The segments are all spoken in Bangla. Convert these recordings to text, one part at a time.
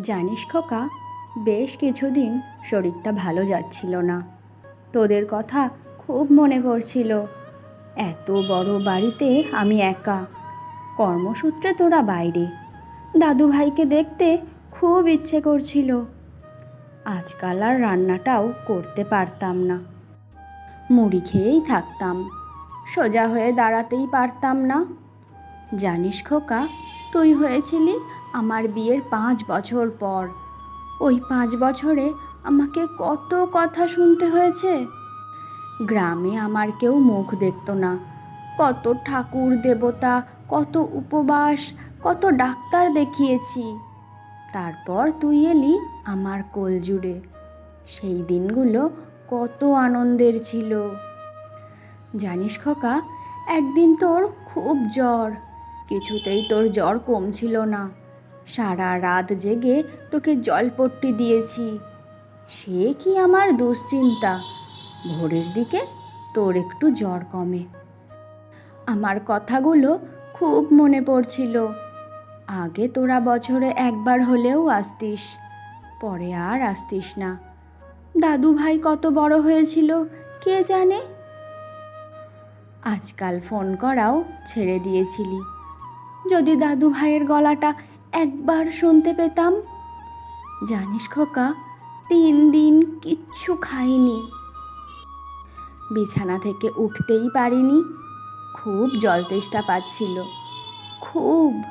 জানিস খোকা, বেশ কিছুদিন শরীরটা ভালো যাচ্ছিল না। তোদের কথা খুব মনে পড়ছিল। এত বড় বাড়িতে আমি একা, কর্মসূত্রে তোরা বাইরে। দাদু ভাইকে দেখতে খুব ইচ্ছে করছিল। আজকাল আর রান্নাটাও করতে পারতাম না। মুড়ি খেয়েই থাকতাম, সোজা হয়ে দাঁড়াতেই পারতাম না। জানিস খোকা, তুই হয়েছিলি আমার বিয়ের পাঁচ বছর পর। ওই পাঁচ বছরে আমাকে কত কথা শুনতে হয়েছে। গ্রামে আমার কেউ মুখ দেখতো না। কত ঠাকুর দেবতা, কত উপবাস, কত ডাক্তার দেখিয়েছি। তারপর তুই এলি আমার কোল জুড়ে সেই দিনগুলো কত আনন্দের ছিল। জানিস খোকা, একদিন তোর খুব জ্বর। কিছুতেই তোর জ্বর কমছিল না। সারা রাত জেগে তোকে জলপট্টি দিয়েছি। সে কি আমার দুশ্চিন্তা? ভোরের দিকে তোর একটু জ্বর কমে। আমার কথাগুলো খুব মনে পড়ছিল। আগে তোরা বছরে একবার হলেও আসতিস, পরে আর আসতিস না। দাদু ভাই কত বড় হয়েছিল, কে জানে? আজকাল ফোন করাও ছেড়ে দিয়েছিলি। যদি দাদু ভাইয়ের গলাটা একবার শুনতে পেতাম। জানিস খোকা, তিন দিন কিচ্ছু খাইনি। বিছানা থেকে উঠতেই পারিনি। খুব জল তেষ্টা পাচ্ছিল। খুব।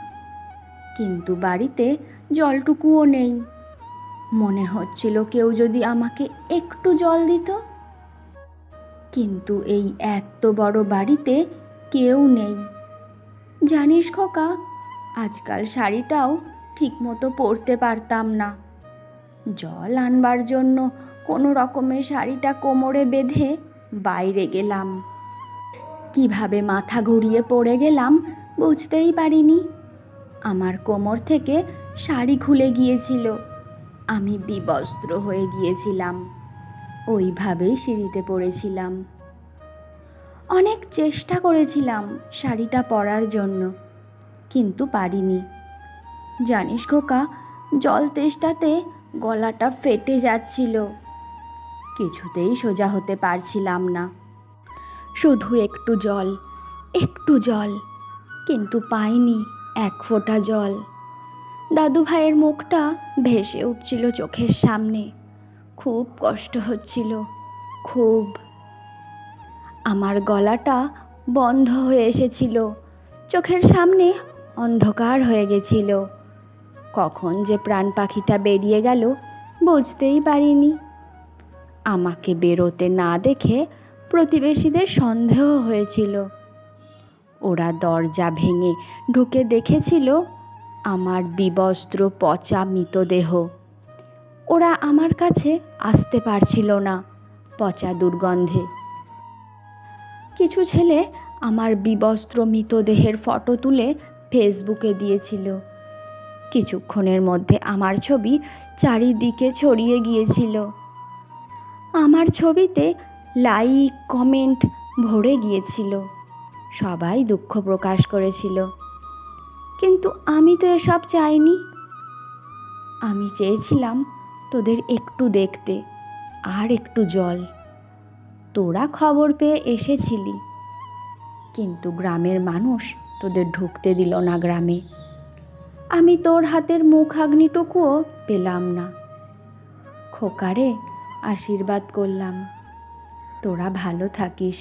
কিন্তু বাড়িতে জলটুকুও নেই। মনে হচ্ছিল কেউ যদি আমাকে একটু জল দিত। কিন্তু এই এত বড় বাড়িতে কেউ নেই। জানিস খোকা আজকাল শাড়িটাও ঠিকমতো পরতে পারতাম না। জল আনবার জন্য কোনো রকমের শাড়িটা কোমরে বেঁধে বাইরে গেলাম। কীভাবে মাথা ঘুরিয়ে পড়ে গেলাম বুঝতেই পারিনি। আমার কোমর থেকে শাড়ি খুলে গিয়েছিল। আমি বিবস্ত্র হয়ে গিয়েছিলাম। ওইভাবেই সিঁড়িতে পড়েছিলাম। অনেক চেষ্টা করেছিলাম শাড়িটা পরার জন্য। কিন্তু পারিনি। জানিস খোকা, জল তেষ্টাতে গলাটা ফেটে যাচ্ছিল। কিছুতেই সোজা হতে পারছিলাম না। শুধু একটু জল একটু জল, কিন্তু পাইনি এক ফোঁটা জল। দাদু ভাইয়ের মুখটা ভেসে উঠছিল চোখের সামনে। খুব কষ্ট হচ্ছিল, খুব। আমার গলাটা বন্ধ হয়ে এসেছিল। চোখের সামনে অন্ধকার হয়ে গেছিল। কখন যে প্রাণ পাখিটা বেরিয়ে গেল বুঝতেই পারিনি। আমাকে বেরোতে না দেখে প্রতিবেশীদের সন্দেহ হয়েছিল। ওরা দরজা ভেঙে ঢুকে দেখেছিল আমার বিবস্ত্র পচা মৃতদেহ। ওরা আমার কাছে আসতে পারছিল না পচা দুর্গন্ধে। কিছু ছেলে আমার বিবস্ত্র মৃতদেহের ফটো তুলে ফেসবুকে দিয়েছিল। কিছুক্ষণের মধ্যে আমার ছবি চারিদিকে ছড়িয়ে গিয়েছিল। আমার ছবিতে লাইক, কমেন্ট ভরে গিয়েছিল। সবাই দুঃখ প্রকাশ করেছিল। কিন্তু আমি তো এসব চাইনি। আমি চেয়েছিলাম তোদের একটু দেখতে আর একটু জল। তোরা খবর পেয়ে এসেছিলি। কিন্তু গ্রামের মানুষ তোদের ঢুকতে দিল না গ্রামে। আমি তোর হাতের মুখাগ্নিটুকুও পেলাম না। খোকারে আশীর্বাদ করলাম, তোরা ভালো থাকিস।